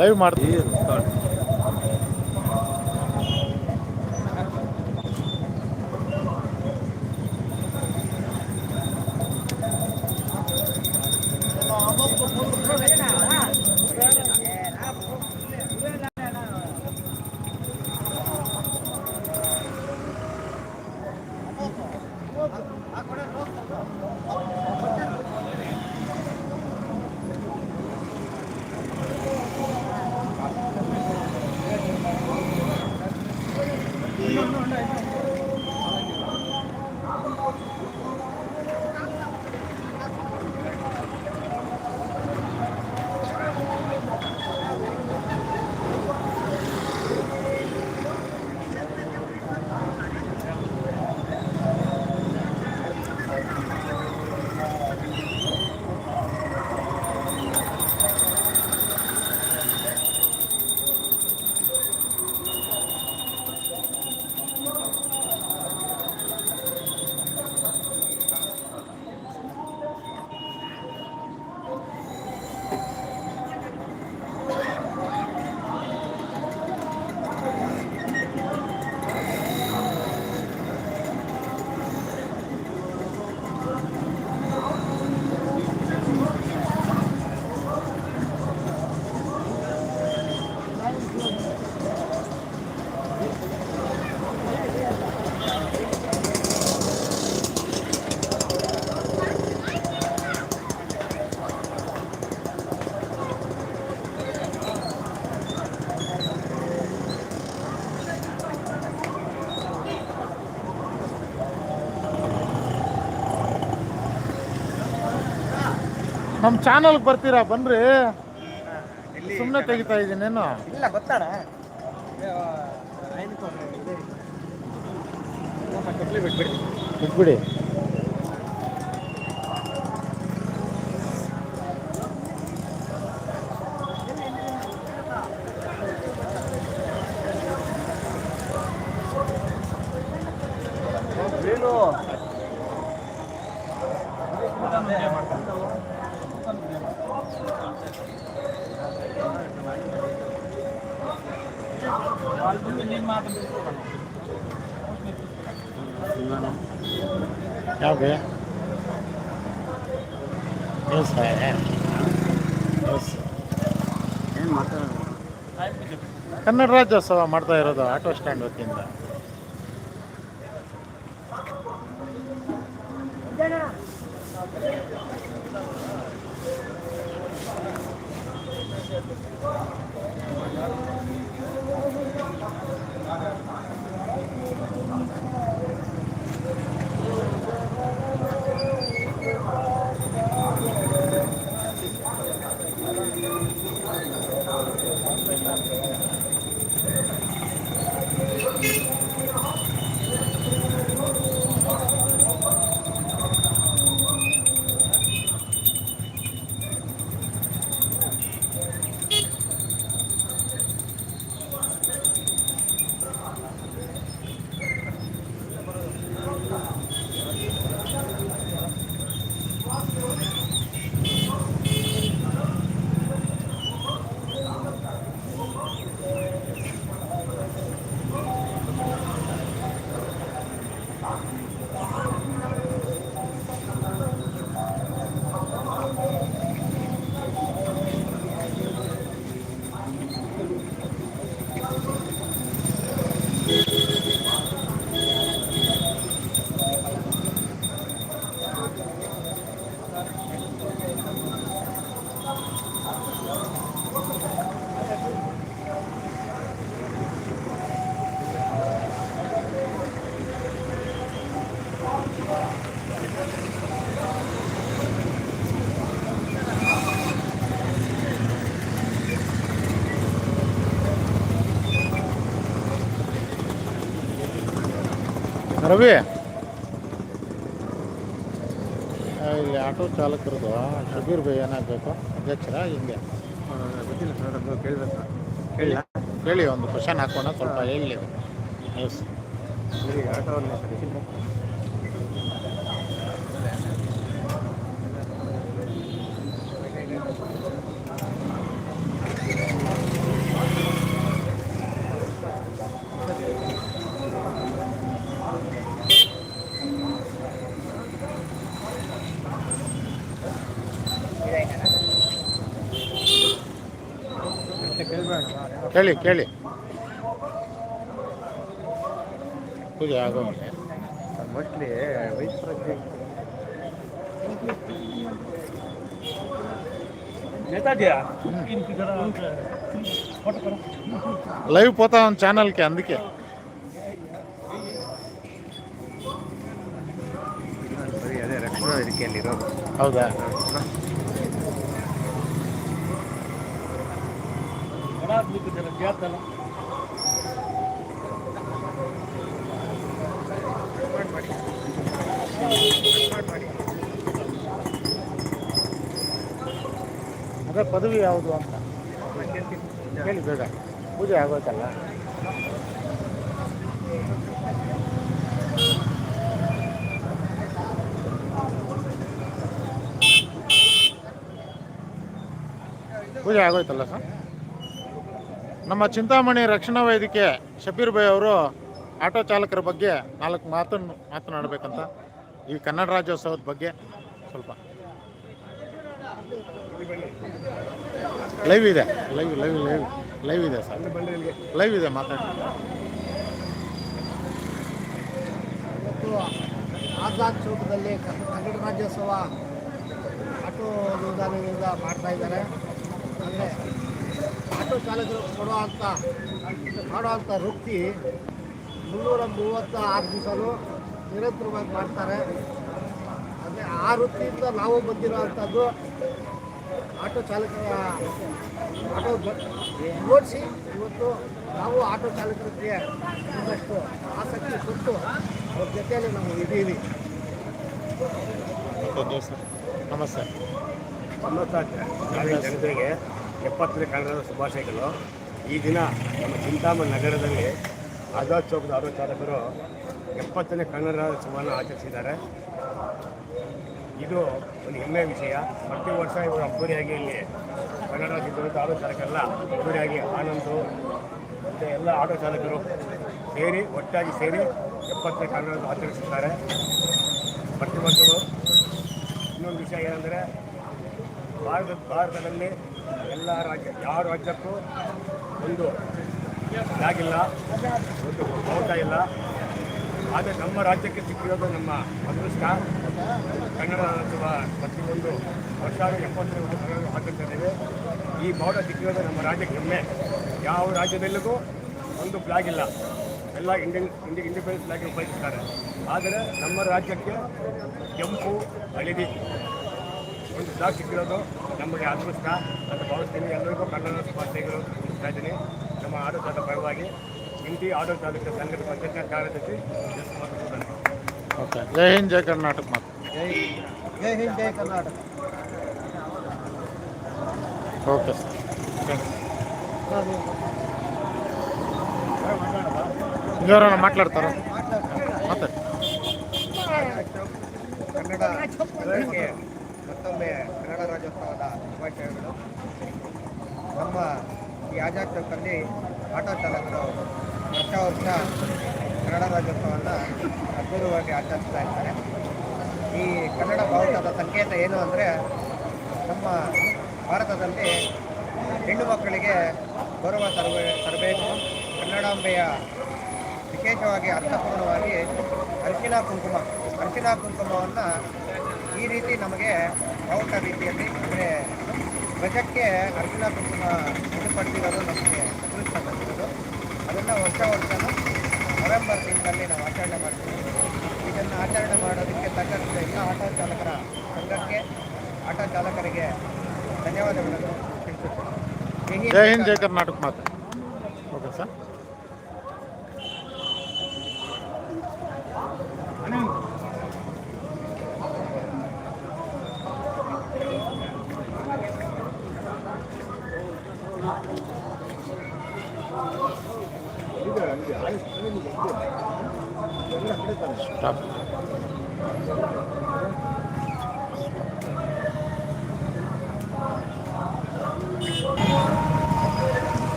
Live ಮಾಡ್ತೀವಿ ನಮ್ಮ channel ಬರ್ತೀರಾ ಬನ್ರಿ ಸುಮ್ಮನೆ ತೆಗಿತಾ ಇದ್ದೀನೇನು ಇಲ್ಲ ಗೊತ್ತಾಣ ಬಿಟ್ಬಿಡಿ ಯಾಕೆ ನ್ಯೂಸ್ ನ್ಯೂಸ್ ಏನು ಮಾತಾಡೋದು ಕನ್ನಡ ರಾಜ್ಯೋತ್ಸವ ಮಾಡ್ತಾ ಇರೋದು ಆಟೋ ಸ್ಟ್ಯಾಂಡ್ ವತಿಯಿಂದ ರವಿ. ಇಲ್ಲಿ ಆಟೋ ಚಾಲಕರದು ಶಬೀರ್ ಬೈ ಏನಾಗಬೇಕು? ಅಧ್ಯಕ್ಷರ ಹಿಂಗೆ. ಗೊತ್ತಿಲ್ಲ ಸರ್ ಅದು ಕೇಳಬೇಕು. ಕೇಳಿ. ಕೇಳಿ ಒಂದು ಕ್ವಶನ್ ಹಾಕೋಣ ಸ್ವಲ್ಪ ಹೇಳಿ. ನ್ಯೂಸ್ ಕೇಳಿ ಕೇಳಿ ಪೂಜೆ ಆಗೋಂಗೆ ಮೋಸ್ಟ್ಲಿ ವಯಸ್ಸು ಪ್ರಜ್ಞೆ లైవ్ పోతా ఉంది ఛానల్కి అందుకే ಬರೀ ಅದೇ ವೇದಿಕೆಯಲ್ಲಿರೋದು ಹೌದಾ ಅದೇ ಪದವಿ ಯಾವುದು ಅಂತ? ಹೇಳಿ ಬೇಗ. ಪೂಜೆ ಆಗೋಯ್ತಲ್ಲ? ಪೂಜೆ ಆಗೋಯ್ತಲ್ಲ ಸರ್? ನಮ್ಮ ಚಿಂತಾಮಣಿ ರಕ್ಷಣಾ ವೇದಿಕೆ ಶಬೀರ್ ಭಾಯ್ ಅವರು ಆಟೋ ಚಾಲಕರ ಬಗ್ಗೆ ನಾಲ್ಕು ಮಾತನ್ನು ಮಾತನಾಡಬೇಕಂತ ಈ ಕನ್ನಡ ರಾಜ್ಯೋತ್ಸವದ ಬಗ್ಗೆ ಸ್ವಲ್ಪ. ಲೈವ್ ಇದೆ. ಲೈವ್ ಲೈವ್ ಲೈವ್ ಲೈವ್ ಇದೆ ಸರ್. ಲೈವ್ ಇದೆ, ಮಾತಾಡಿ. ಆಜಾದ್ ಚೌಕದಲ್ಲಿ ಕನ್ನಡ ರಾಜ್ಯೋತ್ಸವ ಆಟೋ ಮಾಡ್ತಾ ಇದ್ದಾರೆ. ಅಂದರೆ ಆಟೋ ಚಾಲಕರು ಕೊಡುವಂಥ ಮಾಡುವಂಥ ವೃತ್ತಿ ಮುನ್ನೂರ ಮೂವತ್ತ ಆರು ದಿವಸನೂ ನಿರಂತರವಾಗಿ ಮಾಡ್ತಾರೆ. ಅಂದರೆ ಆ ವೃತ್ತಿಯಿಂದ ನಾವು ಬಂದಿರೋವಂಥದ್ದು ಆಟೋ ಚಾಲಕರ ಆಟೋ ಓಡಿಸಿ ಇವತ್ತು ನಾವು ಆಟೋ ಚಾಲಕರಿಗೆ ಒಂದಷ್ಟು ಆಸಕ್ತಿ ಕೊಟ್ಟು ಅವ್ರ ಜೊತೆಯಲ್ಲಿ ನಾವು ಇದ್ದೀವಿ. ನಮಸ್ತೆ. ನಾಡಿನ ಜನತೆಗೆ ಎಪ್ಪತ್ತನೇ ಕನ್ನಡದ ಶುಭಾಶಯಗಳು. ಈ ದಿನ ನಮ್ಮ ಚಿಂತಾಮಣ ನಗರದಲ್ಲಿ ಆಜಾದ್ ಚೌಕದ ಆಟೋ ಚಾಲಕರು ಎಪ್ಪತ್ತನೇ ಕನ್ನಡ ಶುಭವನ್ನು ಆಚರಿಸಿದ್ದಾರೆ. ಇದು ಒಂದು ಹೆಮ್ಮೆಯ ವಿಷಯ. ಪ್ರತಿ ವರ್ಷ ಇವರು ಅದ್ದೂರಿಯಾಗಿ ಇಲ್ಲಿ ಕನ್ನಡ ರಾಜ್ಯೋತ್ಸವದ ಆಟೋ ಚಾಲಕರೆಲ್ಲ ಅದ್ದೂರಿಯಾಗಿ ಆನಂದು ಮತ್ತು ಎಲ್ಲ ಆಟೋ ಚಾಲಕರು ಸೇರಿ, ಒಟ್ಟಾಗಿ ಸೇರಿ ಎಪ್ಪತ್ತನೇ ಕನ್ನಡ ಆಚರಿಸುತ್ತಾರೆ. ಪ್ರತಿ ವರ್ಷಗಳು ಇನ್ನೊಂದು ವಿಷಯ ಏನಂದರೆ, ಭಾರತ ಭಾರತದಲ್ಲಿ ಎಲ್ಲ ರಾಜ್ಯ, ಯಾವ ರಾಜ್ಯಕ್ಕೂ ಒಂದು ಇದಾಗಿಲ್ಲ, ಒಂದು ಹೋಗ್ತಾ ಇಲ್ಲ. ಆದರೆ ನಮ್ಮ ರಾಜ್ಯಕ್ಕೆ ಸಿಕ್ಕಿರೋದು ನಮ್ಮ ಅದೃಷ್ಟ. ಕನ್ನಡ ಅಥವಾ ಪ್ರತಿಯೊಂದು ವರ್ಷ ಆಚರಿಸ್ತಾ ಇದ್ದೇವೆ. ಈ ಬಾವುಟ ಸಿಕ್ಕಿರೋದು ನಮ್ಮ ರಾಜ್ಯಕ್ಕೆ ಹೆಮ್ಮೆ. ಯಾವ ರಾಜ್ಯದಲ್ಲಿಗೂ ಒಂದು ಫ್ಲಾಗ್ ಇಲ್ಲ. ಎಲ್ಲ ಇಂಡಿಯನ್ ಇಂಡಿ ಇಂಡಿಪೆಂಡೆನ್ಸ್ ಫ್ಲಾಗ್ ಉಪಯೋಗಿಸ್ತಾರೆ. ಆದರೆ ನಮ್ಮ ರಾಜ್ಯಕ್ಕೆ ಕೆಂಪು ಹಳದಿ ಒಂದು ಜಾಬ್ ಸಿಕ್ಕಿರೋದು ನಮಗೆ ಅದೃಷ್ಟ ಅಂತ ಭಾವಿಸ್ತೀನಿ. ಎಲ್ಲರಿಗೂ ಕನ್ನಡ ಸ್ಪರ್ಧೆಗಳು ಇದ್ದೀನಿ ಇದ್ದೀನಿ. ನಮ್ಮ ಆಡಳಿತದ ಪರವಾಗಿ ಹಿಂದಿ ಆಡಳಿತ ಸಂಘದ ಪಂಚಾಯತ್ ಕಾರ್ಯದರ್ಶಿ ಜಯ ಹಿಂದ್ ಜಯ ಕರ್ನಾಟಕ ಮಾತು. ಜೈ ಹಿಂದ್. ಜಯ ಕರ್ನಾಟಕ. ಓಕೆ. ಸರ್ ಮಾತಾಡ್ತಾರ? ಮಾತಾಡಿ ಕನ್ನಡ ಮತ್ತೊಮ್ಮೆ ಕನ್ನಡ ರಾಜ್ಯೋತ್ಸವದ ಶುಭಾಶಯಗಳು. ನಮ್ಮ ಈ ಆಜಾದ್ ಚೌಕಲ್ಲಿ ಆಟೋ ಚಾಲಕರು ವರ್ಷ ವರ್ಷ ಕನ್ನಡ ರಾಜ್ಯೋತ್ಸವವನ್ನು ಅದ್ಭುತವಾಗಿ ಆಚರಿಸ್ತಾ ಇರ್ತಾರೆ ಈ ಕನ್ನಡ ಬಾವುಟದ ಸಂಕೇತ ಏನು ಅಂದರೆ ನಮ್ಮ ಭಾರತದಲ್ಲಿ ಹೆಣ್ಣು ಮಕ್ಕಳಿಗೆ ಗೌರವ ತರಬೇ ತರಬೇತು ಕನ್ನಡಾಂಬೆಯ ವಿಶೇಷವಾಗಿ ಅರ್ಥಪೂರ್ಣವಾಗಿ ಅರ್ಚಿನಾ ಕುಂಕುಮ ಅರ್ಚಿನಾ ಕುಂಕುಮವನ್ನು ಈ ರೀತಿ ನಮಗೆ ಪ್ರೌಢ ರೀತಿಯಲ್ಲಿ, ಅಂದರೆ ಧ್ವಜಕ್ಕೆ ಅರ್ಜುನ ಕುಂಕುಮ ಸಿದ್ಧಪಡಿಸಿರೋದು ನಮಗೆ ಅದೃಷ್ಟ ಅದನ್ನು ವರ್ಷ ವರ್ಷವೂ ನವೆಂಬರ್ ತಿಂಗಳಲ್ಲಿ ನಾವು ಆಚರಣೆ ಮಾಡ್ತೀವಿ. ಇದನ್ನು ಆಚರಣೆ ಮಾಡೋದಕ್ಕೆ ತಕ್ಕಂತೆ ಎಲ್ಲ ಆಟೋ ಚಾಲಕರ ಸಂಘಕ್ಕೆ, ಆಟೋ ಚಾಲಕರಿಗೆ ಧನ್ಯವಾದಗಳನ್ನು ತಿಳಿಸುತ್ತೇನೆ ಜೈ ಹಿಂದ್, ಜೈ ಕರ್ನಾಟಕ ಮಾತ್ರ ಓಕೆ ಸರ್.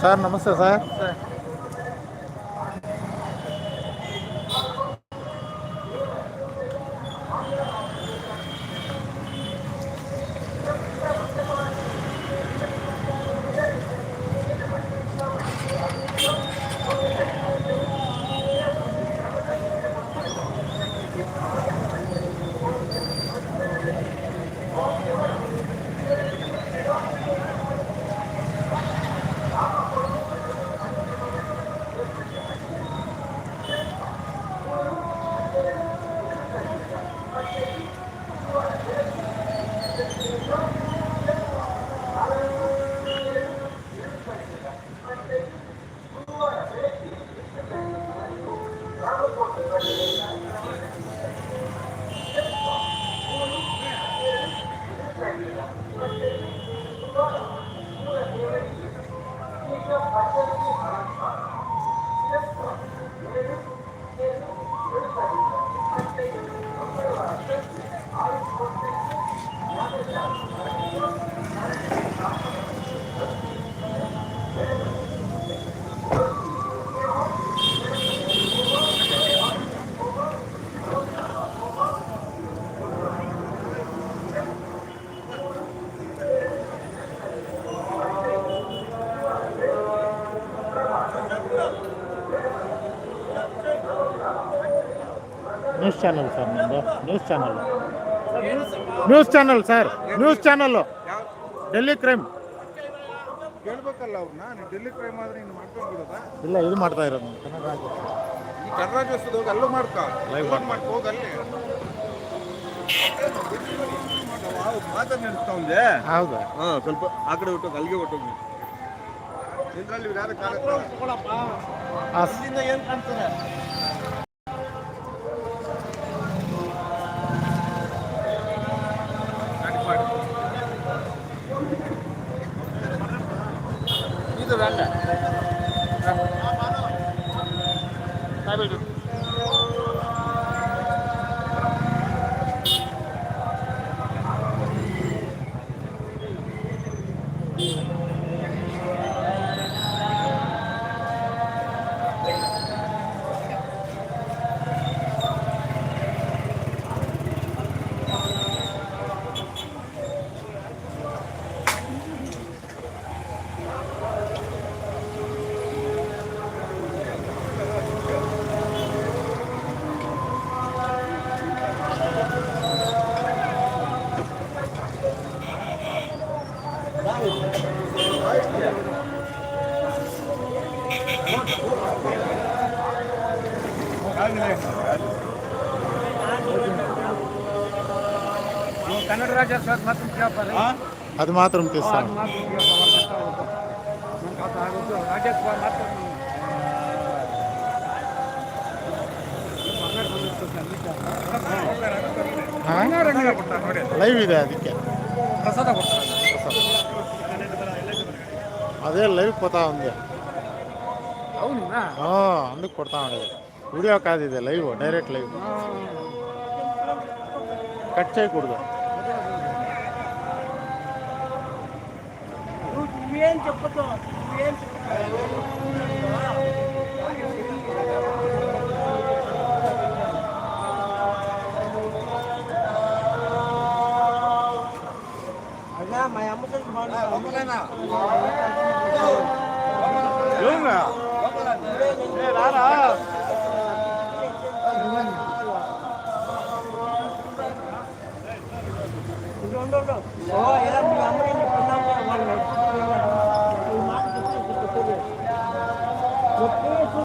ಸರ್ ನಮಸ್ತೆ ಸರ್ ನ್ಯೂಸ್ ಚಾನಲ್ ಸರ್ ನಿಮ್ಮದು news channel news channel sir news channel Delhi crime ಕೇಳ್ಬೇಕಲ್ಲ ಅವ್ರನ್ನ? ನೀವು ಡೆಲ್ಲಿ ಕ್ರೈಮ್ ಆದ್ರೆ ನೀನು ಮಾಡ್ಕೊಂಡ್ಬಿಡೋದಾ? ಇಲ್ಲ ಇದು ಮಾಡ್ತಾ ಇರೋದು ನಾನು ರಾಜ್ಯ. ಈ ಕರ್ನಾಟಕದ ಹೋಗಿ ಅಲ್ಲೂ ಮಾಡ್ಕೊ. ಲೈವ್ ಮಾಡ್ಕೊ. ಹೋಗಿ ಅಲ್ಲಿ. ಹೌದು ನಡೆಸ್ತಾ ಒಂದೆ ಹೌದಾ? ಹಾ ಸ್ವಲ್ಪ ಆ ಕಡೆ ಹೊಟ್ಟೋಗಿ ಅಲ್ಲಿಗೆ ಹೊಟ್ಟೋಗಿ ಆ ಸ್- ಏನ್ ಕಾಣ್ತದೆ? ಅದು ಮಾತ್ರ ಲೈವ್ ಇದೆ ಅದಕ್ಕೆ. ಅದೇ ಲೈವ್ ಕೊತಾ ಒಂದೇ ಹಾ ಅಂದಕ್ಕೆ ಕೊಡ್ತಾ ಮಾಡಿದೆ ವಿಡಿಯೋ ಕಾದಿದೆ ಲೈವ್ ಡೈರೆಕ್ಟ್ ಲೈವ್ ಕಟ್ ಕುಡ್ದು నువ్వేం చెప్పదు నువ్వేం మా అమ్మతో అమ్మలేనా రారా?